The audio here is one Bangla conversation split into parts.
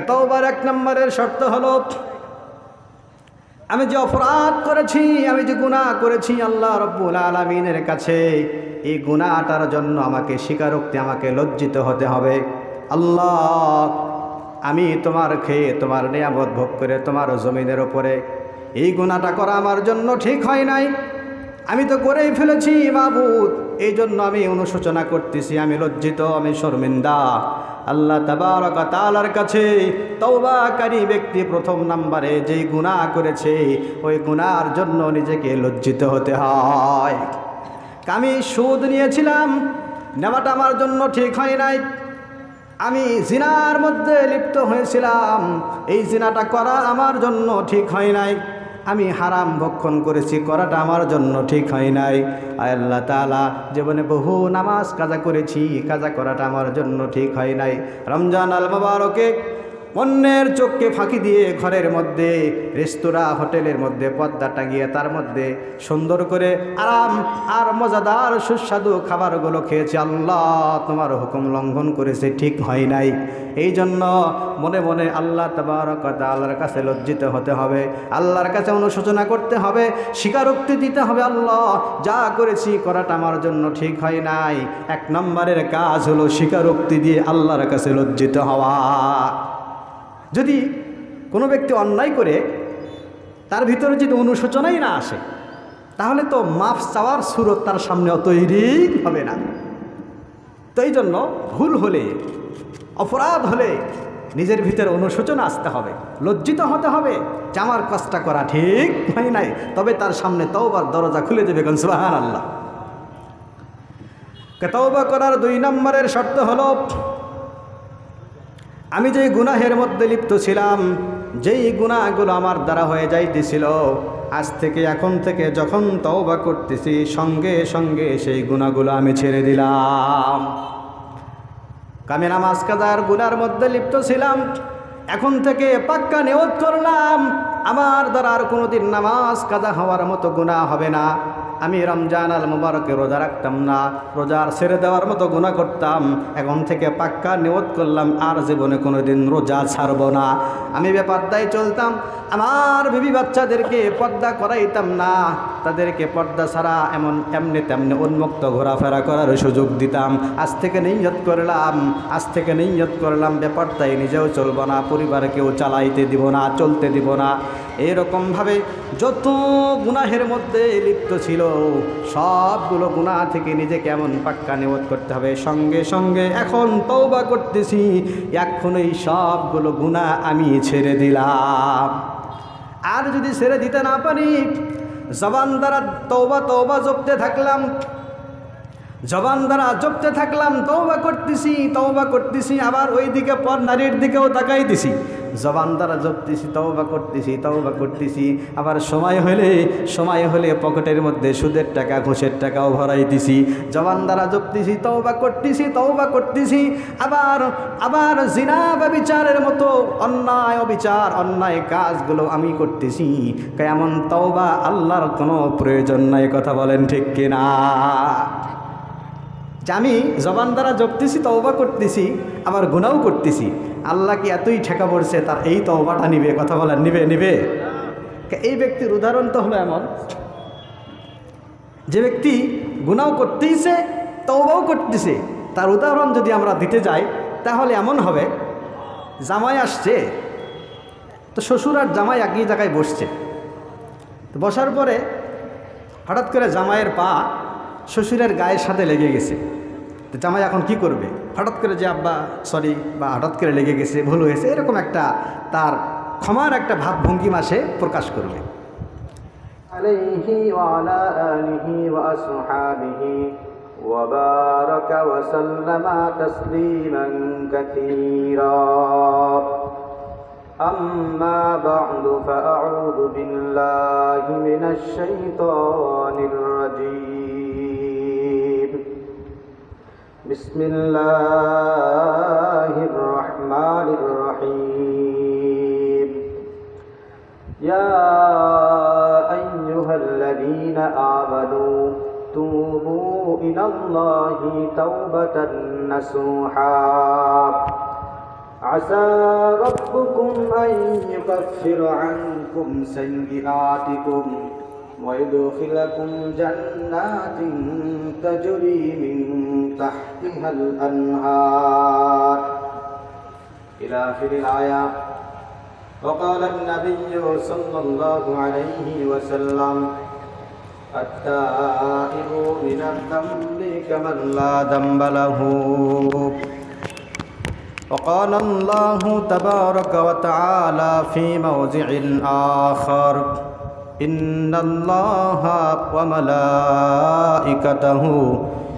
তওবার এক নম্বরের শর্ত হলো, আমি যে অপরাধ করেছি, আমি যে গুনাহ করেছি আল্লাহ রব্বুল আলমিনের কাছে, এই গুনাহটার জন্য আমাকে স্বীকারোক্তি, আমাকে লজ্জিত হতে হবে। আল্লাহ, আমি তোমার খেয়ে, তোমার নিয়ামত ভোগ করে, তোমার জমিনের ওপরে এই গুণাটা করা আমার জন্য ঠিক হয় নাই। আমি তো করেই ফেলেছি, মাবুদ। এই জন্য আমি অনুশোচনা করতেছি, আমি লজ্জিত, আমি শর্মিন্দা। আল্লাহ তাবারক তালার কাছে তৌবাকারী ব্যক্তি প্রথম নাম্বারে যেই গুনাহ করেছে, ওই গুনার জন্য নিজেকে লজ্জিত হতে হয়। আমি সুদ নিয়েছিলাম, নেওয়াটা আমার জন্য ঠিক হয় নাই। আমি জিনার মধ্যে লিপ্ত হয়েছিলাম, এই জিনাটা করা আমার জন্য ঠিক হয় নাই। আমি হারাম ভক্ষণ করেছি, করাটা আমার জন্য ঠিক হয় নাই। আল্লাহ তালা জীবনে বহু নামাজ কাজা করেছি, কাজা করাটা আমার জন্য ঠিক হয় নাই। রমজান আল মোবারকে অন্যের চোখকে ফাঁকি দিয়ে ঘরের মধ্যে, রেস্তোরাঁ, হোটেলের মধ্যে পর্দা টাঙিয়ে তার মধ্যে সুন্দর করে আরাম আর মজাদার সুস্বাদু খাবারগুলো খেয়েছে। আল্লাহ তোমার হুকুম লঙ্ঘন করেছে, ঠিক হয় নাই। এই জন্য মনে মনে আল্লাহ তবারকতা আল্লাহর কাছে লজ্জিত হতে হবে। আল্লাহর কাছে অনুশোচনা করতে হবে, স্বীকারোক্তি দিতে হবে, আল্লাহ যা করেছি করাটা আমার জন্য ঠিক হয় নাই। এক নম্বরের কাজ হলো স্বীকারোক্তি দিয়ে আল্লাহর কাছে লজ্জিত হওয়া। যদি কোনো ব্যক্তি অন্যায় করে, তার ভিতরে যদি অনুশোচনাই না আসে, তাহলে তো মাফ চাওয়ার সুরত তার সামনে তৈরি হবে না। তো এই জন্য ভুল হলে, অপরাধ হলে নিজের ভিতরে অনুশোচনা আসতে হবে, লজ্জিত হতে হবে, যে আমার করা ঠিক হয় নাই, তবে তার সামনে তওবার দরজা খুলে দেবে গনসবাহান আল্লাহ তওবা করার দুই নম্বরের শর্ত হলো আমি যেই গুনাহের মধ্যে লিপ্ত ছিলাম, যেই গুনাহগুলো আমার দ্বারা হয়ে যাইতেছিল, আজ থেকে এখন থেকে যখন তওবা করতেছি, সঙ্গে সঙ্গে সেই গুণাগুলো আমি ছেড়ে দিলাম। আমি নামাজ কাজার গুনার মধ্যে লিপ্ত ছিলাম, এখন থেকে পাক্কা নিয়ত করলাম, আমার দ্বারা আর কোনোদিন নামাজ কাদা হওয়ার মতো গুণা হবে না। আমি রমজান আল মুবারকে রোজা রাখতাম না। রোজার ছেড়ে দেওয়ার মতো গুণা করতাম। এখন থেকে পাক্কা নিয়ত করলাম, আর জীবনে কোনোদিন রোজা ছাড়ব না। আমি বেপর্দায় চলতাম, আমার বিবি বাচ্চাদেরকে পর্দা করাইতাম না। তাদেরকে পর্দা ছাড়া এমন এমনি তেমনি উন্মুক্ত ঘোরাফেরা করার সুযোগ দিতাম। আজ থেকে নিয়ত করলাম, আজ থেকে নিয়ত করলাম, বেপর্দায় নিজেও চলবো না, পরিবারকেও চালাইতে দিব না, চলতে দিব না। এরকমভাবে যত গুনাহের মধ্যে লিপ্ত ছিল সবগুলো গুণা থেকে নিজে কেমন পাক্কা নিবোধ করতে হবে। সঙ্গে সঙ্গে এখন তৌবা করতেছি। এখনই সবগুলো গুণা আমি ছেড়ে দিলাম। আর যদি ছেড়ে দিতে না পারি, জবান দ্বারা তৌবা তৌবা জপতে থাকলাম। জবান দ্বারা জপতে থাকলাম তৌবা করতেছি তৌবা করতেছি, আবার ওই দিকে পর নারীর দিকেও তাকাইতেছি জবান দ্বারা জপতেছি তৌবা করতেছি তৌবা করতেছি, আবার সময় হলে সময় হলে পকেটের মধ্যে সুদের টাকা, ঘুষের টাকাও ভরাইতেছি জবান দ্বারা জপতেছি তৌবা করতেছি তৌবা করতেছি, আবার আবার জিনা বা বিচারের মতো অন্যায় অবিচার, অন্যায় কাজগুলো আমি করতেছি। কেমন তৌবা আল্লাহর কোনো প্রয়োজন নাই, কথা বলেন ঠিক কিনা? যে আমি জবান দ্বারা জপতেছি, তওবা করতেছি, আবার গুনাও করতেছি। আল্লাহ কি এতই ঠেকা পড়ছে, তার এই তওবাটা নিবে, কথা বলেন, নিবে নিবে। এই ব্যক্তির উদাহরণ তো হলো এমন, যে ব্যক্তি গুনাও করতেইছে, তওবাও করতেছে। তার উদাহরণ যদি আমরা দিতে যাই, তাহলে এমন হবে, জামাই আসছে, তো শ্বশুর আর জামাই একই জায়গায় বসছে। তো বসার পরে হঠাৎ করে জামাইয়ের পা শ্বশুরের গায়ের সাথে লেগে গেছে। জামাই এখন কি করবে হঠাৎ করে যে আব্বা সরি বা হঠাৎ করে লেগে গেছে ভুল হয়েছে এরকম একটা তার ক্ষমার একটা ভাবভঙ্গিমা সে প্রকাশ করবে عليه وعلى آله وأصحابه وبارك وسلم تسليما كثيرا أما بعد فأعوذ بالله من الشيطان الرجيم بسم الله الرحمن الرحيم. يا أيها الذين آمنوا توبوا إلى الله توبة نصوحا. عسى ربكم أن يكفر عنكم سيئاتكم ويدخلكم جنات تجري من تحتها الأنهار. إلى آخر الآية. وقال النبي صلى الله عليه وسلم التائب من الذنب كمن لا ذنب له. وقال الله تبارك وتعالى في موضع آخر إن الله وملائكته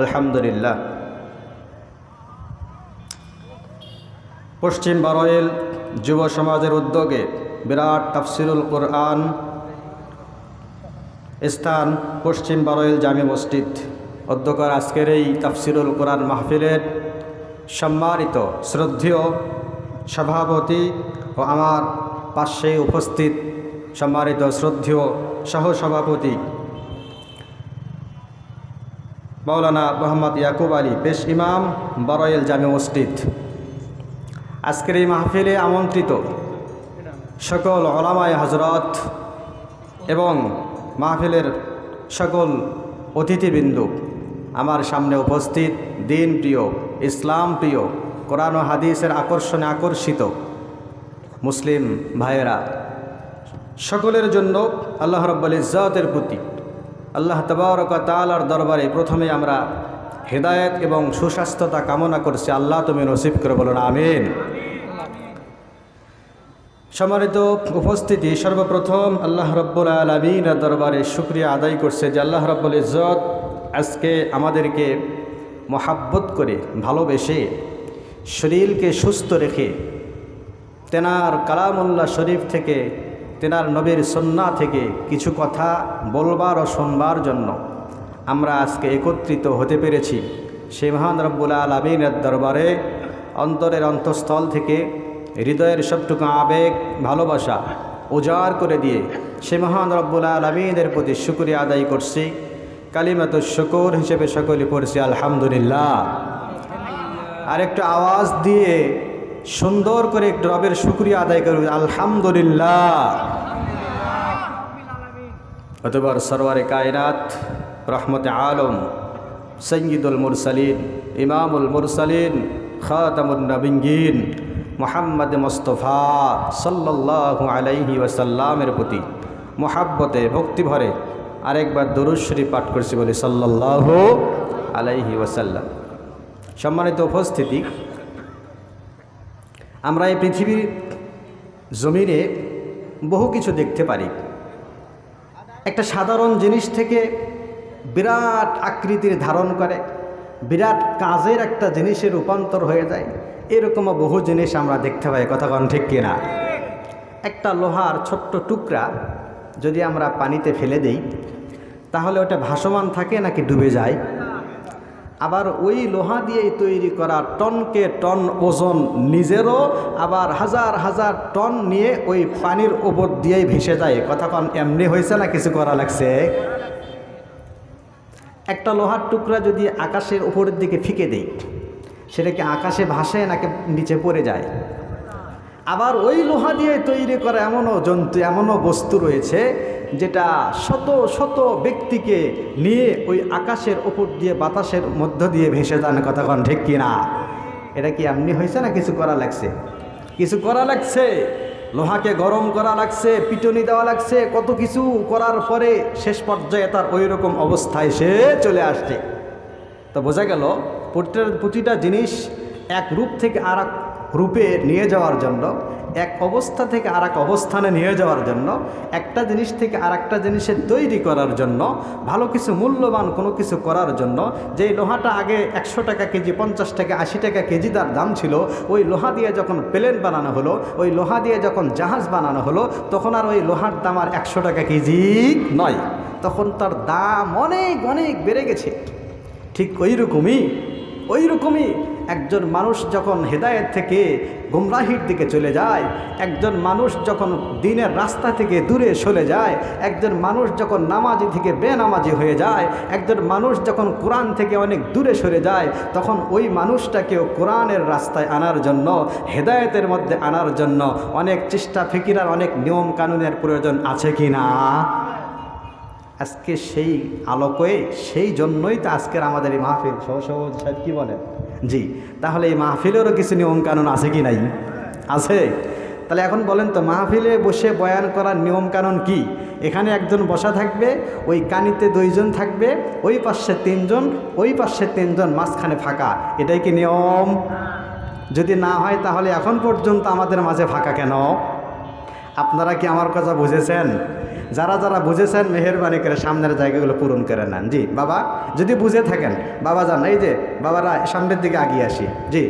আলহামদুলিল্লাহ। পশ্চিম বারোয়েল যুব সমাজের উদ্যোগে বিরাট তাফসিরুল কোরআন স্থান পশ্চিম বারোয়েল জামি মসজিদ। অধ্যকর আজকের এই তাফসিরুল কোরআন মাহফিলের সম্মানিত, শ্রদ্ধেয় সভাপতি ও আমার পাশে উপস্থিত সম্মানিত, শ্রদ্ধীয় সহসভাপতি মৌলানা মোহাম্মদ ইয়াকুব আলী পেশ ইমাম বরয়েল জামে মসজিদ। আজকের এই মাহফিলে আমন্ত্রিত সকল ওলামায় হজরত এবং মাহফিলের সকল অতিথিবৃন্দু, আমার সামনে উপস্থিত দিন প্রিয়, ইসলাম প্রিয়, কোরআন ও হাদিসের আকর্ষণে আকর্ষিত মুসলিম ভাইয়েরা, সকলের জন্য আল্লাহ রব্বুল ইজ্জতের প্রতি আল্লাহ তবরক তালার দরবারে প্রথমে আমরা হেদায়েত এবং সুস্বাস্থ্যতা কামনা করছি। আল্লাহ তুমি নসিব করে বলুন, আমিন। সম্মানিত উপস্থিতি, সর্বপ্রথম আল্লাহ রব্বুল আলমিনের দরবারে শুক্রিয়া আদায় করছে যে আল্লাহ রব্বুল ইজত আজকে আমাদেরকে মহাব্বত করে, ভালোবেসে, শরীরকে সুস্থ রেখে, তেনার কালামুল্লাহ শরীফ থেকে তেনার নবীর সন্না থেকে কিছু কথা বলবার ও শুনবার জন্য আমরা আজকে একত্রিত হতে পেরেছি। সেই মহান রব্বুল আলমিনের দরবারে অন্তরের অন্তঃস্থল থেকে হৃদয়ের সবটুকু আবেগ, ভালোবাসা উজাড় করে দিয়ে সে মহান রব্বুল আলমিনের প্রতি শুক্রিয়া আদায় করছি। কালিমাত শুকুর হিসেবে সকলে পড়ছি, আলহামদুলিল্লাহ। আর একটু আওয়াজ দিয়ে সুন্দর করে একটু রবের শুক্রিয়া আদায় করবে আলহামদুলিল্লাহ। অতবার সরওয়ারে কায়নাত, রহমতে আলম সঙ্গীদুল মুরসালিন, ইমামুল মুরসালিন খাতামুল নবিঙ্গিন মোহাম্মদ মুস্তফা সাল্লাল্লাহু আলাইহি ওয়াসাল্লামের প্রতি মোহাব্বতে, ভক্তিভরে আরেকবার দরুশ্বরী পাঠ করছি বলে সাল্লাল্লাহু আলাইহি ওয়াসাল্লাম। সম্মানিত উপস্থিতি আমরা এই পৃথিবীর জমিনে বহু কিছু দেখতে পারি। একটা সাধারণ জিনিস থেকে বিরাট আকৃতির ধারণ করে, বিরাট কাজের একটা জিনিসে রূপান্তর হয়ে যায়। এরকমও বহু জিনিস আমরা দেখতে পাই, কথা কন ঠিক কিনা? একটা লোহার ছোট্ট টুকরা যদি আমরা পানিতে ফেলে দেই, তাহলে ওটা ভাসমান থাকে নাকি ডুবে যায়? আবার ওই লোহা দিয়েই তৈরি করা টনকে টন ওজন নিজেরও, আবার হাজার হাজার টন নিয়ে ওই পানির ওপর দিয়েই ভেসে যায়। কথা কন, এমনি হয়েছে না কিছু করা লাগছে? একটা লোহার টুকরা যদি আকাশের উপরের দিকে ফিকে দেই সেটা কি আকাশে ভাসে নাকি নিচে পড়ে যায়? আবার ওই লোহা দিয়ে তৈরি করা এমনও জন্তু, এমনও বস্তু রয়েছে যেটা শত শত ব্যক্তিকে নিয়ে ওই আকাশের ওপর দিয়ে বাতাসের মধ্য দিয়ে ভেসে যান কতক্ষণ ঠিক কিনা এটা কি এমনি হয়েছে না কিছু করা লাগছে? কিছু করা লাগছে, লোহাকে গরম করা লাগছে, পিটনি দেওয়া লাগছে, কত কিছু করার পরে শেষ পর্যায়ে তার ওই রকম অবস্থায় সে চলে আসছে। তো বোঝা গেল প্রতিটা জিনিস এক রূপ থেকে আর রূপে নিয়ে যাওয়ার জন্য, এক অবস্থা থেকে আর অবস্থানে নিয়ে যাওয়ার জন্য, একটা জিনিস থেকে আর একটা জিনিসের তৈরি করার জন্য, ভালো কিছু মূল্যবান কোনো কিছু করার জন্য, যেই লোহাটা আগে একশো টাকা কেজি, পঞ্চাশ টাকা, আশি টাকা কেজি তার দাম ছিল, ওই লোহা দিয়ে যখন প্লেন বানানো হলো, ওই লোহা দিয়ে যখন জাহাজ বানানো হলো, তখন আর ওই লোহার দাম আর একশো টাকা কেজি নয়। তখন তার দাম অনেক অনেক বেড়ে গেছে। ঠিক ওই রকমই ওই রকমই একজন মানুষ যখন হেদায়েত থেকে গুমরাহির দিকে চলে যায়, একজন মানুষ যখন দিনের রাস্তা থেকে দূরে সরে যায়, একজন মানুষ যখন নামাজি থেকে বেনামাজি হয়ে যায়, একজন মানুষ যখন কোরআন থেকে অনেক দূরে সরে যায়, তখন ওই মানুষটাকেও কোরআনের রাস্তায় আনার জন্য, হেদায়েতের মধ্যে আনার জন্য অনেক চেষ্টা ফিকিরার অনেক নিয়ম কানুনের প্রয়োজন আছে কি না? আজকে সেই আলোকে সেই জন্যই তো আজকের আমাদের এই মাহফিল। সহ সহজ সাহেব কী বলেন? জি, তাহলে এই মাহফিলেরও কিছু নিয়ম কানুন আছে কি নাই? আছে? তাহলে এখন বলেন তো, মাহফিলে বসে বয়ান করার নিয়ম কানুন কি? এখানে একজন বসা থাকবে, ওই কানিতে দুইজন থাকবে, ওই পাশে তিনজন, ওই পাশে তিনজন, মাঝখানে ফাঁকা। এটাই কি নিয়ম? যদি না হয় তাহলে এখন পর্যন্ত আমাদের মাঝে ফাঁকা কেন? আপনারা কি আমার কথা বুঝেছেন? যারা যারা বুঝেছেন মেহরবানি করে সামনের জায়গাগুলো পূরণ করে নেন। জি, বাবা, যদি বুঝে থাকেন, বাবা যান, এই যে বাবারা সামনের দিকে আগিয়ে আসি। জি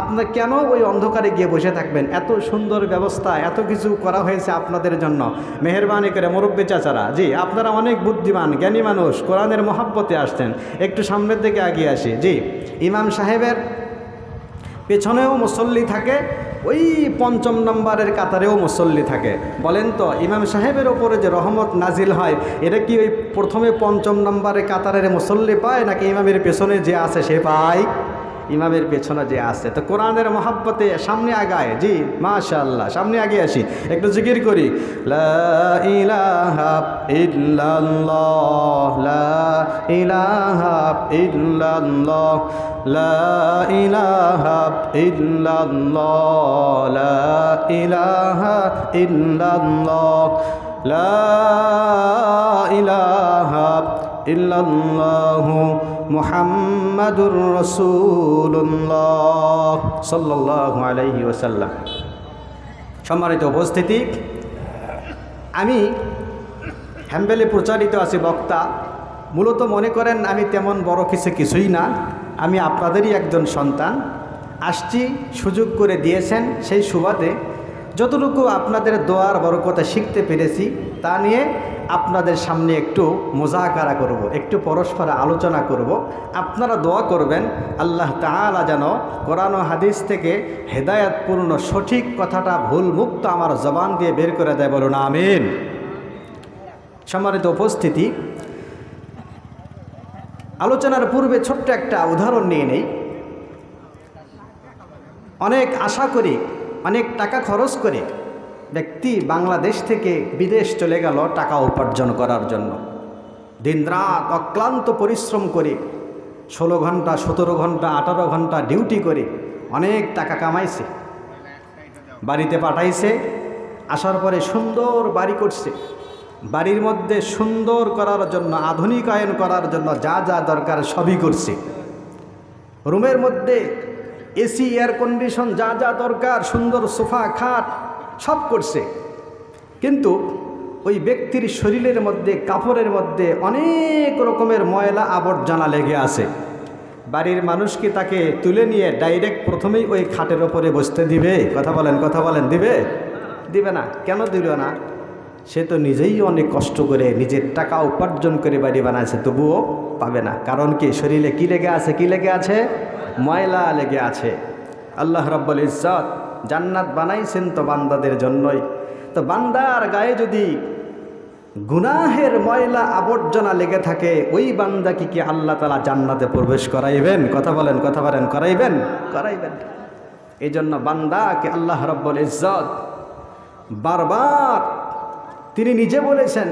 আপনার কেন ওই অন্ধকারে গিয়ে বসে থাকবেন? এত সুন্দর ব্যবস্থা, এত কিছু করা হয়েছে আপনাদের জন্য, মেহরবানি করে মুরব্বী চাচারা। জি, আপনারা অনেক বুদ্ধিমান, জ্ঞানী মানুষ, কোরআনের মহাব্বতে আসছেন। একটু সামনের দিকে আগিয়ে আসি। জি, ইমাম সাহেবের পেছনেও মুসল্লি থাকে ওই পঞ্চম নম্বরের কাতারেও মুসল্লি থাকে। বলেন তো, ইমাম সাহেবের ওপরে যে রহমত নাজিল হয়, এটা কি ওই প্রথমে পঞ্চম নম্বরের কাতারের মুসল্লি পায় নাকি ইমামের পেছনে যে আছে সে পায়? ইমামের পেছনে যে আছে। তো কোরআনের মহাব্বতে সামনে আগায়। জি মাশাল্লাহ সামনে আগে আসি। একটু জিকির করি। লা ইলাহা ইল্লাল্লাহ, লা মুহাম্মাদুর রাসূলুল্লাহ সাল্লাল্লাহু আলাইহি ওয়াসাল্লাম। সম্মানিত উপস্থিতি, আমি হ্যাম্বেলে প্রচারিত আছি বক্তা। মূলত মনে করেন আমি তেমন বড় কিছু কিছুই না, আমি আপনাদেরই একজন সন্তান। আসছি, সুযোগ করে দিয়েছেন সেই সুবাদে। যতটুকু আপনাদের দোয়ার বরকতা শিখতে পেরেছি, তা নিয়ে আপনাদের সামনে একটু মোজাকারা করব। একটু পরস্পর আলোচনা করব। আপনারা দোয়া করবেন, আল্লাহ তাআলা যেন কোরআন হাদিস থেকে হেদায়তপূর্ণ সঠিক কথাটা ভুল মুক্ত আমার জবান দিয়ে বের করে দেয় বলুন, আমিন সম্মানিত উপস্থিতি, আলোচনার পূর্বে ছোট্ট একটা উদাহরণ নিয়ে নেই অনেক আশা করি, অনেক টাকা খরচ করে ব্যক্তি বাংলাদেশ থেকে বিদেশ চলে গেল টাকা উপার্জন করার জন্য। দিনরাত অক্লান্ত পরিশ্রম করে, ষোলো ঘণ্টা, সতেরো ঘণ্টা, আঠারো ঘণ্টা ডিউটি করে অনেক টাকা কামাইছে। বাড়িতে পাঠাইছে, আসার পরে সুন্দর বাড়ি করছে। বাড়ির মধ্যে সুন্দর করার জন্য, আধুনিকায়ন করার জন্য যা যা দরকার সবই করছে। রুমের মধ্যে এসি, এয়ার কন্ডিশন যা যা দরকার, সুন্দর সোফা, খাট সব করছে। কিন্তু ওই ব্যক্তির শরীরের মধ্যে, কাপড়ের মধ্যে অনেক রকমের ময়লা আবর্জনা লেগে আছে। বাড়ির মানুষ কি তাকে তুলে নিয়ে ডাইরেক্ট প্রথমেই ওই খাটের ওপরে বসতে দিবে? কথা বলেন কথা বলেন, দিবে? দিবে না। কেন দিল না? সে তো নিজেই অনেক কষ্ট করে, নিজের টাকা উপার্জন করে বাড়ি বানাইছে, তবুও পাবে না। কারণ কি? শরীরে কি লেগে আছে, কি লেগে আছে? ময়লা লেগে আছে। আল্লাহ রব্বুল ইজ্জত জান্নাত বানাইছেন তো বান্দাদের জন্যই। তো বান্দার গায়ে যদি গুনাহের ময়লা আবর্জনা লেগে থাকে ওই বান্দাকে কি আল্লাহ তালা জান্নাতে প্রবেশ করাইবেন? কথা বলেন কথা বলেন করাইবেন? করাইবেন। এই জন্য বান্দাকে আল্লাহ রব্বুল ইজ্জত বারবার তিনি নিজে বলেছেন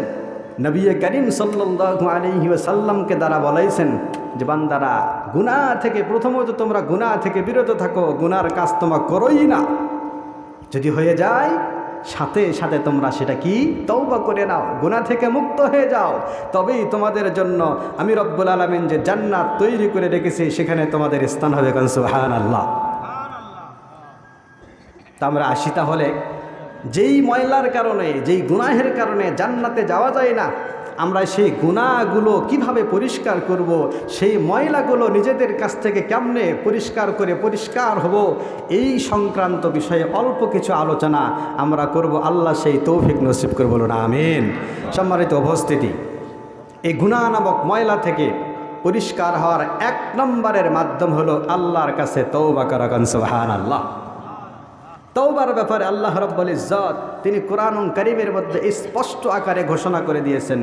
নবী করিম সাল্লাল্লাহু আলাইহি ওয়াসাল্লামকে দ্বারা বলাইছেন যে বান্দারা গুনাহ থেকে প্রথমত তোমরা গুনাহ থেকে বিরত থাকো গুনার কাজ তোমরা করোই না। যদি হয়ে যায়, সাথে সাথে তোমরা সেটা কি? তৌবা করে নাও, গুনাহ থেকে মুক্ত হয়ে যাও। তবেই তোমাদের জন্য আমি রব্বুল আলমিন যে জান্নাত তৈরি করে রেখেছি, সেখানে তোমাদের স্থান হবে কনসুহান আল্লাহ তা আমরা আসি তাহলে, যেই ময়লার কারণে, যেই গুনাহের কারণে জান্নাতে যাওয়া যায় না আমরা সেই গুণাগুলো কীভাবে পরিষ্কার করব? সেই ময়লাগুলো নিজেদের কাছ থেকে কেমনে পরিষ্কার করে পরিষ্কার হব? এই সংক্রান্ত বিষয়ে অল্প কিছু আলোচনা আমরা করব। আল্লাহ সেই তৌফিক নসিব করে বলুন, আমিন। সম্মানিত উপস্থিতি, এই গুণা নামক ময়লা থেকে পরিষ্কার হওয়ার এক নম্বরের মাধ্যম হলো আল্লাহর কাছে তৌবা করা কনসুহান আল্লাহ তৌবার ব্যাপারে আল্লাহ রব্বুল ইজ্জত তিনি কোরআন করিমের মধ্যে স্পষ্ট আকারে ঘোষণা করে দিয়েছেন।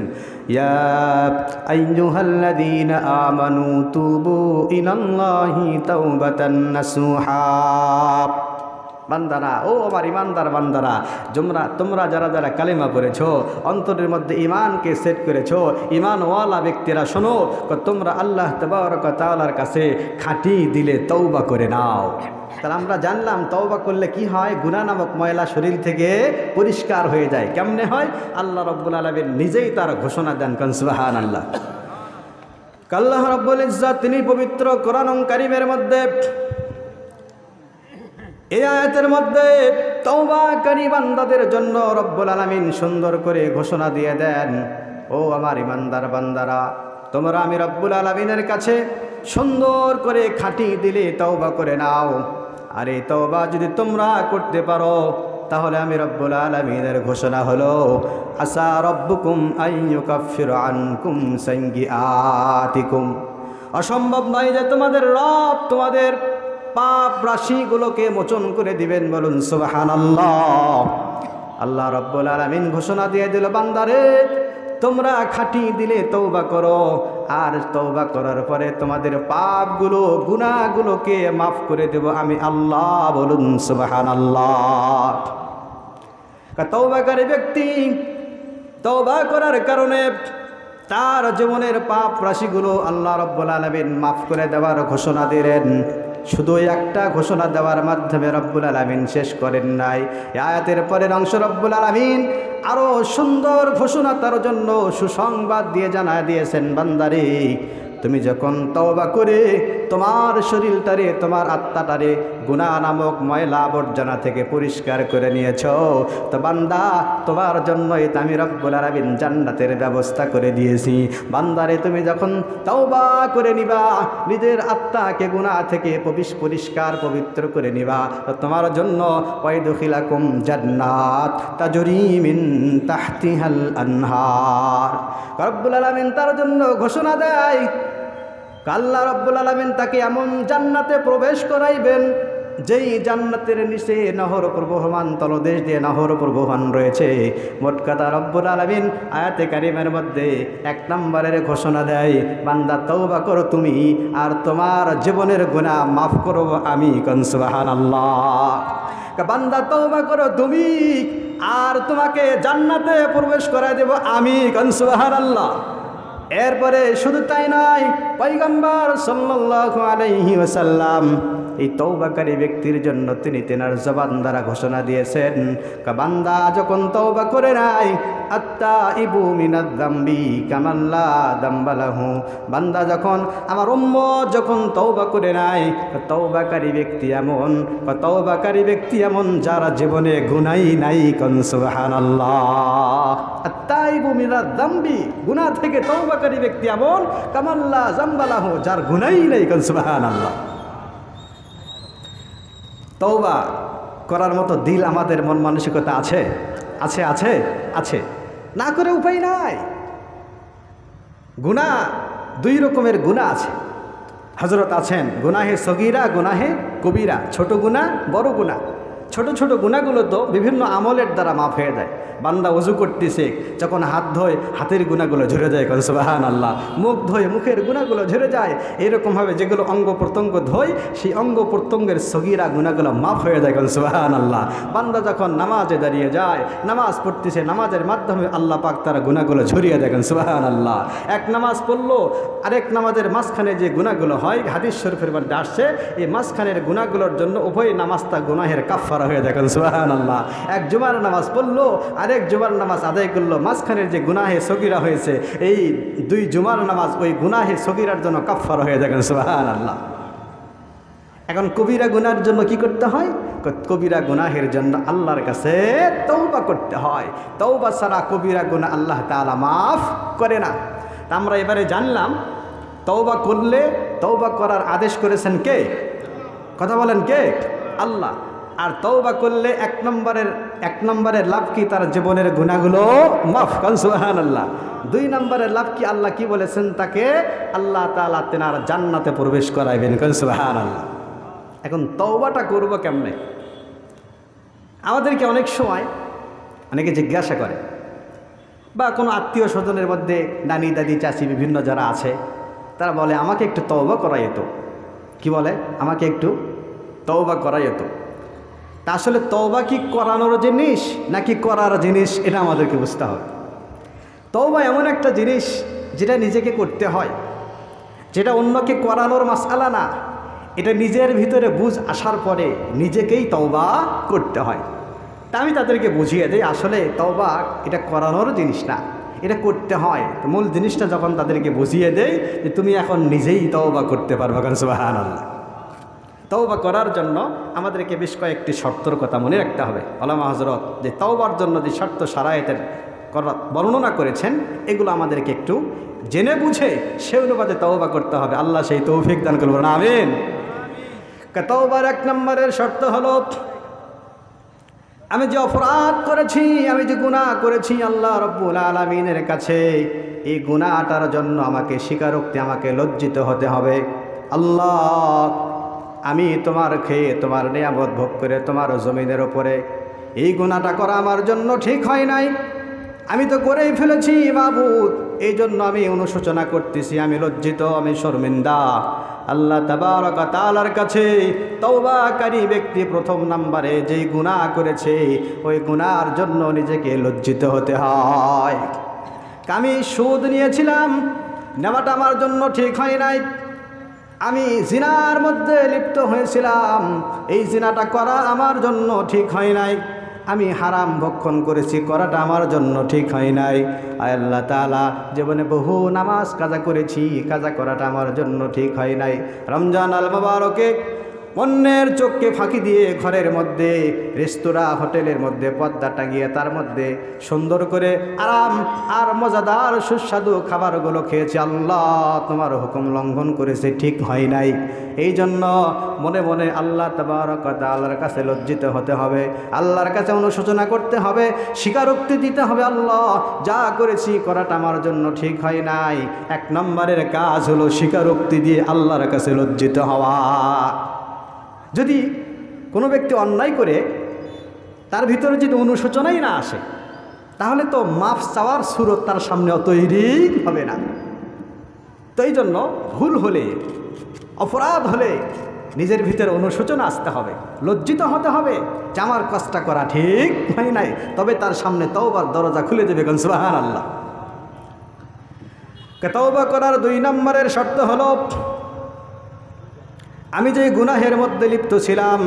আমানু তুবু ইলাল্লাহি তাওবাতান নাসুহা। বান্দারা, ও আমার ইমানদার বান্দারা তোমরা তোমরা যারা যারা কালিমা পড়েছো, অন্তরের মধ্যে ইমানকে সেট করেছ ইমানওয়ালা ব্যক্তিরা শোনো তোমরা আল্লাহ তবারক তাআলার কাছে খাঁটি দিলে তৌবা করে নাও। তাহলে আমরা জানলাম তওবা করলে কি হয়? গুণা নামক ময়লা শরীর থেকে পরিষ্কার হয়ে যায়। কেমনে হয়? আল্লাহ রব্বুল আলমের নিজেই তার ঘোষণা দেন কনসুবাহান আল্লাহ কাল্লাহ রব্বুল ইজ্জত, তিনি পবিত্র কোরআন কারিমের মধ্যে এই আয়াতের মধ্যে তৌবাকারী বান্দাদের জন্য রব্বুল আলমিন সুন্দর করে ঘোষণা দিয়ে দেন, ও আমার ইমানদার বান্দারা, তোমরা আমি রব্বুল আলমিনের কাছে সুন্দর করে খাঁটি দিলে তওবা করে নাও। আর এই তওবা যদি তোমরা করতে পারো, তাহলে আমি রব্বুল আলমিনের ঘোষণা হলো, আসা রব্বুকুম আইয়ুকাফির আনকুম সঙ্গী আতিকুম অসম্ভব নয় যে তোমাদের রব তোমাদের পাপ রাশিগুলোকে মোচন করে দিবেন বলুন সুবাহান আল্লাহ আল্লাহ রব্বুল আলমিন ঘোষণা দিয়ে দিল, বান্দারে তোমরা খাটি দিলে তৌবা করো। আর তৌবা করার পরে তোমাদের পাপগুলো গুণাগুলোকে মাফ করে দেব আমি আল্লাহ বলুন সুবাহান আল্লাহ তৌবাকারী ব্যক্তি তৌবা করার কারণে তার জীবনের পাপ রাশিগুলো আল্লাহ রব্বুল আলমিন মাফ করে দেওয়ার ঘোষণা দিলেন। শুধু একটা ঘোষণা দেওয়ার মাধ্যমে রব্বুল আলমিন শেষ করেন নাই। আয়াতের পরের অংশ রব্বুল আলমিন আরও সুন্দর ঘোষণা তার জন্য সুসংবাদ দিয়ে জানা দিয়েছেন, বান্দারি, তুমি যখন তওবা করে তোমার শরীরটারে, তোমার আত্মাটারে গুণা নামক ময়লা আবর্জনা থেকে পরিষ্কার করে নিয়েছ। তো বান্দা, তোমার জন্যই আমি রব্বুল আলামিন জান্নাতের ব্যবস্থা করে দিয়েছি। বান্দারে তুমি যখন তওবা করে নিবা, নিজের আত্মাকে গুণা থেকে পবিশ পরিষ্কার পবিত্র করে নিবা তোমার জন্য ওয়াইদুখিলাকুম জান্নাত তাজরি মিন তাহতিহাল আনহার। রব্বুল আলামিন তার জন্য ঘোষণা দেয় আল্লাহ রব্বুল আলমিন তাকে এমন জান্নাতে প্রবেশ করাইবেন যেই জান্নাতের নিচে নহর প্রবহমান, তলদেশ দিয়ে নহর প্রবহমান রয়েছে। মোট কথা রব্বুল আলমিন আয়াতে কারিমের মধ্যে এক নম্বরের ঘোষণা দেয়, বান্দা তৌবা করো তুমি, আর তোমার জীবনের গুণা মাফ করব আমি কনসবাহান আল্লাহ বান্দা তৌবা করো তুমি, আর তোমাকে জান্নাতে প্রবেশ করাই দেব আমি কনসবাহান আল্লাহ এরপরে শুধু তাই নয় পৈগম্বর আলাইহি ওয়াসাল্লাম এই তৌবাকারী ব্যক্তির জন্য তিনি তেনার জবান দ্বারা ঘোষণা দিয়েছেন বান্দা যখন তৌবা করে নাই আত্মা ইবু মিনাদ দাম্বি কামাল্লা দাম্বালাহু বান্দা যখন, আমার উম্ম যখন তৌবা করে নাই তৌবাকারী ব্যক্তি এমন বা তৌবাকারী ব্যক্তি এমন যারা জীবনে গুনাই নাই কন, সুবহানাল্লাহ। আত্মাইবু মিনাদ দাম্বি, গুনাহ থেকে তৌবাকারী ব্যক্তি এমন কামাল্লা জাম্বালাহু যার গুনাই নাই কন তৌবা করার মতো দিল আমাদের মন মানসিকতা আছে? আছে আছে আছে। না করে উপায় নাই। গুণা দুই রকমের গুণা আছে। হজরত আছেন, গুনাহে সগিরা, গুনাহে কবিরা। ছোট গুণা বড় গুণা ছোট ছোট গুণাগুলো তো বিভিন্ন আমলের দ্বারা মাফ হয়ে যায়। বান্দা অজু করতেছে, যখন হাত ধোয়, হাতের গুণাগুলো ঝরে যায় কনসবাহান আল্লাহ মুখ ধোয়, মুখের গুণাগুলো ঝরে যায়। এরকমভাবে যেগুলো অঙ্গ প্রত্যঙ্গ ধোয়, সেই অঙ্গ প্রত্যঙ্গের সগিরা গুণাগুলো মাফ হয়ে যায় কনসবাহান আল্লাহ বান্দা যখন নামাজে দাঁড়িয়ে যায়, নামাজ পড়তেছে, নামাজের মাধ্যমে আল্লাহ পাক তারা গুণাগুলো ঝরিয়ে দেখেন সুবাহান আল্লাহ এক নামাজ পড়ল, আরেক নামাজের মাঝখানে যে গুণাগুলো হয়, হাদিস শরীফের মধ্যে আসছে, এই মাঝখানের গুণাগুলোর জন্য উভয় নামাজটা গুনাহের কাফারা কাফারা হয়ে দেখেন সুহান আল্লাহ এক জুমার নামাজ পড়ল, আরেক জুমার নামাজ আদায় করল। মাঝখানের যে গুনাহে সগিরা হয়েছে, এই দুই জুমার নামাজ ওই গুনাহে সগিরার জন্য কাফার হয়ে দেখেন সুহান আল্লাহ এখন কবিরা গুনার জন্য কি করতে হয়? কবিরা গুনাহের জন্য আল্লাহর কাছে তৌবা করতে হয়। তৌবা ছাড়া কবিরা গুনা আল্লাহ তাআলা মাফ করে না। তা আমরা এবারে জানলাম তৌবা করলে তৌবা করার আদেশ করেছেন কে? কথা বলেন কে? আল্লাহ। আর তৌবা করলে এক নম্বরের এক নম্বরের লাভ কি তার জীবনের গুণাগুলো? মাফ কান সুহান আল্লাহ দুই নম্বরের লাভ কি আল্লাহ কি বলেছেন? তাকে আল্লাহ তাআলা তেনার জান্নাতে প্রবেশ করাইবেন। কান সুহান আল্লাহ এখন তওবাটা করব কেমনে? আমাদেরকে অনেক সময় অনেকে জিজ্ঞাসা করে, বা কোনো আত্মীয় স্বজনের মধ্যে নানি, দাদি চাষি বিভিন্ন যারা আছে, তারা বলে, আমাকে একটু তওবা করাই যেত কি বলে? আমাকে একটু তওবা করাই যেত তা আসলে তওবা কি করানোর জিনিস নাকি করার জিনিস এটা আমাদেরকে বুঝতে হবে। তওবা এমন একটা জিনিস যেটা নিজেকে করতে হয়, যেটা অন্যকে করানোর মাসালা না, এটা নিজের ভিতরে বুঝ আসার পরে নিজেকেই তওবা করতে হয়। তা আমি তাদেরকে বুঝিয়ে দিই, আসলে তওবা এটা করানোর জিনিস না, এটা করতে হয়। মূল জিনিসটা যখন তাদেরকে বুঝিয়ে দেয় যে তুমি এখন নিজেই তওবা করতে পারবে, কারণ সুবাহান আল্লাহ তওবা করার জন্য আমাদেরকে বেশ কয়েকটি শর্তর কথা মনে রাখতে হবে। আলামা হজরত যে তওবার জন্য যে শর্ত সারায়তের বর্ণনা করেছেন, এগুলো আমাদেরকে একটু জেনে বুঝে সে অনুপাতে তওবা করতে হবে। আল্লাহ সেই তৌফিক দান করব না আমিন। তওবার এক নম্বরের শর্ত হলো, আমি যে অপরাধ করেছি, আমি যে গুনাহ করেছি আল্লাহ রব্বুল আলমিনের কাছে, এই গুনাহটার জন্য আমাকে স্বীকারোক্তি আমাকে লজ্জিত হতে হবে। আল্লাহ আমি তোমার খেয়ে, তোমার নিয়ামত ভোগ করে তোমার জমিনের ওপরে এই গুণাটা করা আমার জন্য ঠিক হয় নাই। আমি তো করেই ফেলেছি মাবুদ। এই জন্য আমি অনুশোচনা করতেছি, আমি লজ্জিত, আমি শর্মিন্দা। আল্লাহ তাবারক তালার কাছে তৌবাকারী ব্যক্তি প্রথম নাম্বারে যেই গুনাহ করেছে, ওই গুণার জন্য নিজেকে লজ্জিত হতে হয়। আমি সুদ নিয়েছিলাম, নেওয়াটা আমার জন্য ঠিক হয় নাই। আমি জিনার মধ্যে লিপ্ত হয়েছিলাম। এই জিনাটা করা আমার জন্য ঠিক হয় নাই। আমি হারাম ভক্ষণ করেছি, করাটা আমার জন্য ঠিক হয় নাই। আল্লাহ তালা জীবনে বহু নামাজ কাজা করেছি, কাজা করাটা আমার জন্য ঠিক হয় নাই। রমজান আল মোবারকে অন্যের চোখকে ফাঁকি দিয়ে ঘরের মধ্যে, রেস্তোরাঁ, হোটেলের মধ্যে পর্দা টাঙিয়ে তার মধ্যে সুন্দর করে আরাম আর মজাদার সুস্বাদু খাবারগুলো খেয়েছে। আল্লাহ তোমার হুকুম লঙ্ঘন করেছে, ঠিক হয় নাই। এই জন্য মনে মনে আল্লাহ তাবারক আল্লাহর কাছে লজ্জিত হতে হবে, আল্লাহর কাছে অনুশোচনা করতে হবে, স্বীকারোক্তি দিতে হবে, আল্লাহ যা করেছি করাটা আমার জন্য ঠিক হয় নাই। এক নম্বরের কাজ হলো স্বীকারোক্তি দিয়ে আল্লাহর কাছে লজ্জিত হওয়া। যদি কোনো ব্যক্তি অন্যায় করে, তার ভিতরে যদি অনুশোচনাই না আসে, তাহলে তো মাফ চাওয়ার সুরত তার সামনে তৈরি হবে না। তো জন্য ভুল হলে, অপরাধ হলে নিজের ভিতরে অনুশোচনা আসতে হবে, লজ্জিত হতে হবে যে আমার কাজটা করা ঠিক হয় নাই, তবে তার সামনে তওবার দরজা খুলে দেবে গনসবাহান আল্লাহ তওবা করার দুই নম্বরের শর্ত হলো আমি যেই গুনাহের মধ্যে লিপ্ত ছিলাম,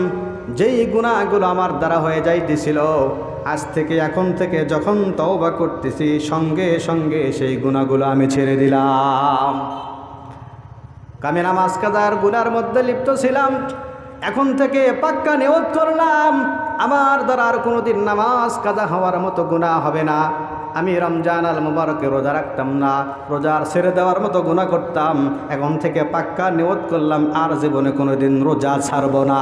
যেই গুনাহগুলো আমার দ্বারা হয়ে যাইতেছিল, আজ থেকে এখন থেকে যখন তওবা করতেছি, সঙ্গে সঙ্গে সেই গুণাগুলো আমি ছেড়ে দিলাম। আমি নামাজ গুনার মধ্যে লিপ্ত ছিলাম, এখন থেকে পাক্কা নিয়ত করলাম। আমার দ্বারা আর কোনোদিন নামাজ কাদা হওয়ার মতো গুণা হবে না। আমি রমজান আল মুবারকে রোজা রাখতাম না। রোজার ছেড়ে দেওয়ার মতো গুণা করতাম। এখন থেকে পাক্কা নিয়ত করলাম, আর জীবনে কোনো দিন রোজা ছাড়ব না।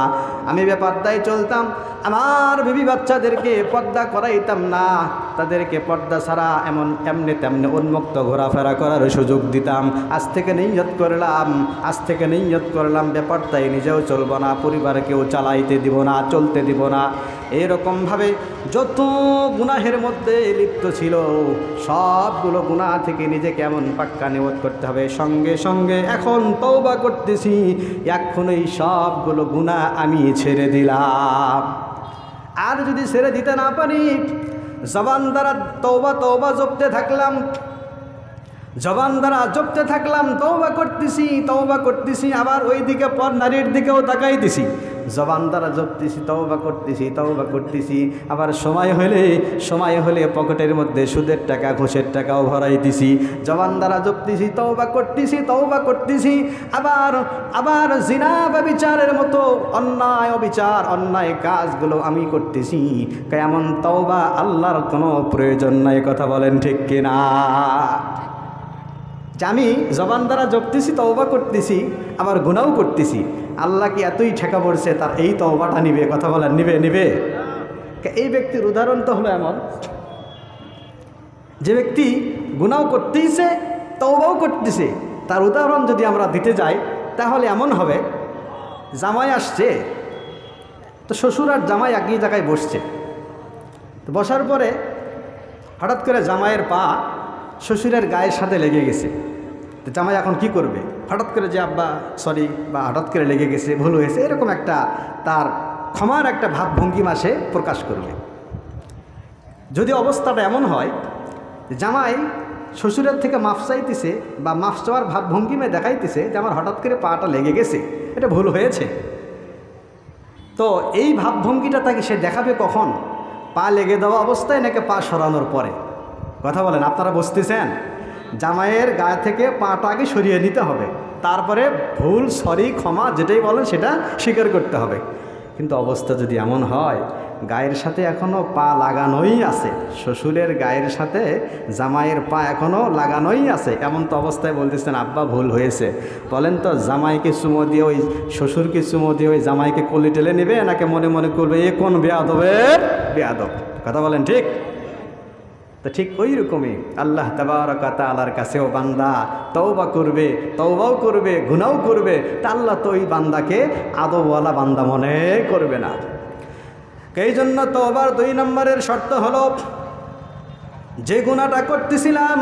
আমি ব্যাপারটাই চলতাম, আমার বিবি বাচ্চাদেরকে পর্দা করাইতাম না। তাদেরকে পর্দা ছাড়া এমন এমনি তেমনি উন্মুক্ত ঘোরাফেরা করার সুযোগ দিতাম। আজ থেকে নিয়ত করলাম, আজ থেকে নিয়ত করলাম ব্যাপারটাই নিজেও চলব না, পরিবারকেও চালাইতে দিব না, চলতে দিব না। এরকমভাবে যত গুনাহের মধ্যে লিপ্ত ছিল, সবগুলো গুনাহ থেকে নিজেকে এমন পাক্কা নিয়ত করতে হবে। সঙ্গে সঙ্গে এখন তৌবা করতেছি এখনই সবগুলো গুনাহ আমি ছেড়ে দিলাম। আর যদি ছেড়ে দিতে না পারি জবান দ্বারা তৌবা তৌবা জপতে থাকলাম। জবান দ্বারা জপতে থাকলাম তৌবা করতেছি তৌবা করতেছি, আবার ওই দিকে পর নারীর দিকেও তাকাইতেছি। জবান দ্বারা জপতেছি তৌবা করতেছি তৌবা করতেছি। আবার সময় হলে সময় হলে পকেটের মধ্যে সুদের টাকা, ঘুষের টাকাও ভরাইতেছি। জবান দ্বারা জপতেছি তৌবা করতেছি তৌবা করতেছি। আবার আবার জিনা বা বিচারের মতো অন্যায় অবিচার, অন্যায় কাজগুলো আমি করতেছি। কেমন তৌবা আল্লাহর কোনো প্রয়োজন নাই, কথা বলেন ঠিক কিনা? যে আমি জবান দ্বারা জপতেছি, তওবা করতেছি, আবার গুণাও করতেছি। আল্লাহ কি এতই ঠেকা পড়ছে, তার এই তওবাটা নিবে, কথা বলেন, নিবে নিবে। এই ব্যক্তির উদাহরণ তো হলো এমন, যে ব্যক্তি গুনাও করতেইছে, তওবাও করতেছে, তার উদাহরণ যদি আমরা দিতে যাই, তাহলে এমন হবে, জামাই আসছে, তো শ্বশুর আর জামাই একই জায়গায় বসছে, তো বসার পরে হঠাৎ করে জামাইয়ের পা শ্বশুরের গায়ের সাথে লেগে গেছে। তো জামাই এখন কি করবে? হঠাৎ করে যে, আব্বা সরি বা হঠাৎ করে লেগে গেছে, ভুল হয়েছে, এরকম একটা তার ক্ষমার একটা ভাবভঙ্গিমা সে প্রকাশ করবে। যদি অবস্থাটা এমন হয়, জামাই শ্বশুরের থেকে মাফ চাইতেছে বা মাফ চাওয়ার ভাবভঙ্গিমে দেখাইতেছে যে, আমার হঠাৎ করে পাটা লেগে গেছে, এটা ভুল হয়েছে। তো এই ভাবভঙ্গিটা তাকে সে দেখাবে কখন? পা লেগে দেওয়া অবস্থায় নাকি পা সরানোর পরে? কথা বলেন, আপনারা বুঝতেছেন? জামাইয়ের গায়ে থেকে পাটা আগে সরিয়ে নিতে হবে। তারপরে ভুল, সরি, ক্ষমা যেটাই বলেন সেটা স্বীকার করতে হবে। কিন্তু অবস্থা যদি এমন হয়, গায়ের সাথে এখনও পা লাগানোই আছে, শ্বশুরের গায়ের সাথে জামাইয়ের পা এখনও লাগানোই আছে, এমন তো অবস্থায় বলতেছেন, আব্বা, ভুল হয়েছে। বলেন তো, জামাইকে চুমো দিয়ে ওই শ্বশুরকে চুমো দিয়ে ওই জামাইকে কলি টেলে নেবে নাকি মনে মনে করবে, এ কোন বেয়াদবের? বেয়াদব। কথা বলেন ঠিক? তো ঠিক ওই রকমই আল্লাহ আলার কাছেও বান্দা তৌবা করবে তৌবাও করবে গুনাও করবে। তা আল্লাহ তো ওই বান্দাকে আদবওয়ালা বান্দা মনে করবে না। এই জন্য তৌবার দুই নম্বরের শর্ত হলো, যে গুণাটা করতেছিলাম,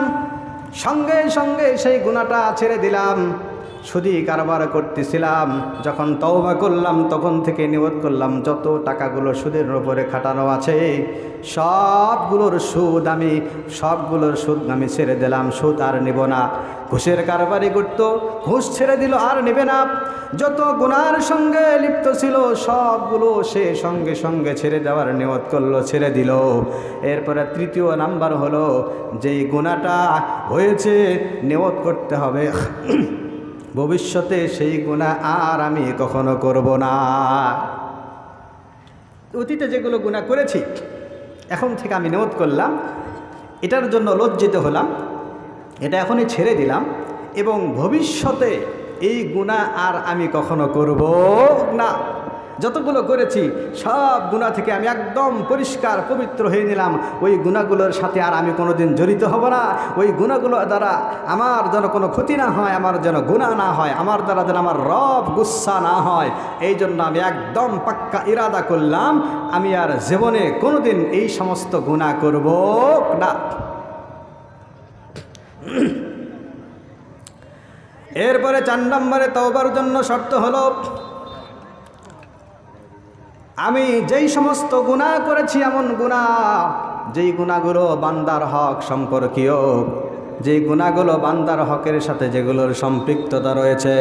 সঙ্গে সঙ্গে সেই গুণাটা ছেড়ে দিলাম। সুদি কারবার করতেছিলাম। যখন তওবা করলাম, তখন থেকে নিয়ত করলাম, যত টাকাগুলো সুদের উপরে খাটানো আছে, সবগুলোর সুদ আমি, সবগুলোর সুদ আমি ছেড়ে দিলাম, সুদ আর নেব না। ঘুষের কারবারি করত, ঘুষ ছেড়ে দিল আর নেবে না। যত গুনার সঙ্গে লিপ্ত ছিল, সবগুলো সে সঙ্গে সঙ্গে ছেড়ে দেওয়ার নিয়ত করল, ছেড়ে দিল। এরপরে তৃতীয় নাম্বার হলো, যেই গুণাটা হয়েছে, নিয়ত করতে হবে। ভবিষ্যতে সেই গুণা আর আমি কখনো করব না। অতীতে যেগুলো গুণা করেছি, এখন থেকে আমি নিয়ত করলাম, এটার জন্য লজ্জিত হলাম, এটা এখনই ছেড়ে দিলাম এবং ভবিষ্যতে এই গুণা আর আমি কখনো করব না। যতগুলো করেছি, সব গুণা থেকে আমি একদম পরিষ্কার, পবিত্র হয়ে নিলাম। ওই গুণাগুলোর সাথে আর আমি কোনোদিন জড়িত হব না। ওই গুণাগুলো দ্বারা আমার যেন কোনো ক্ষতি না হয়, আমার যেন গুণা না হয়, আমার দ্বারা যেন আমার রব গুসা না হয়। এই জন্য আমি একদম পাক্কা ইরাদা করলাম, আমি আর জীবনে কোনো দিন এই সমস্ত গুণা করব না। এরপরে চার নম্বরে তওবার জন্য শর্ত হলো আমি যেই সমস্ত গুণা করেছি এমন গুণা, যেই গুণাগুলো বান্দার হক সম্পর্কীয়, যেই গুণাগুলো বান্দার হকের সাথে যেগুলোর সম্পৃক্ততা রয়েছে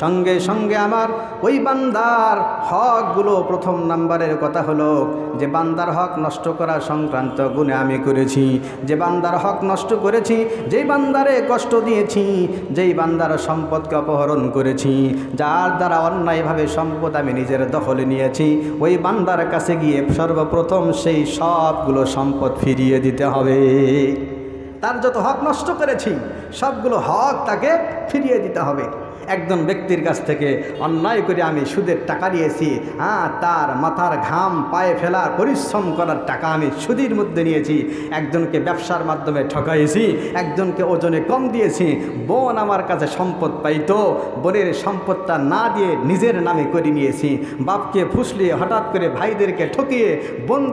সঙ্গে সঙ্গে আমার ওই বান্দার হকগুলো প্রথম নাম্বারের কথা হলো, যে বান্দার হক নষ্ট করা সংক্রান্ত গুণে আমি করেছি। যে বান্দার হক নষ্ট করেছি, যেই বান্দারে কষ্ট দিয়েছি, যেই বান্দার সম্পদকে অপহরণ করেছি, যার দ্বারা অন্যায়ভাবে সম্পদ আমি নিজের দখলে নিয়েছি, ওই বান্দার কাছে গিয়ে সর্বপ্রথম সেই সবগুলো সম্পদ ফিরিয়ে দিতে হবে। তার যত হক নষ্ট করেছি, সবগুলো হক তাকে ফিরিয়ে দিতে হবে। একজন ব্যক্তির কাছ থেকে অন্যায় করে আমি সুদের টাকা নিয়েছি। হ্যাঁ তার মাথার ঘাম, পায়ে ফেলার পরিশ্রম করার টাকা আমি সুদের মধ্যে নিয়েছি। একজনকে ব্যবসার মাধ্যমে ঠকাইছি, একজনকে ওজনে কম দিয়েছি। বোন আমার কাছে সম্পদ পাইতো, বোনের সম্পদটা না দিয়ে নিজের নামে করে নিয়েছি। বাপকে ফুসলিয়ে হঠাৎ করে ভাইদেরকে ঠকিয়ে বোনদের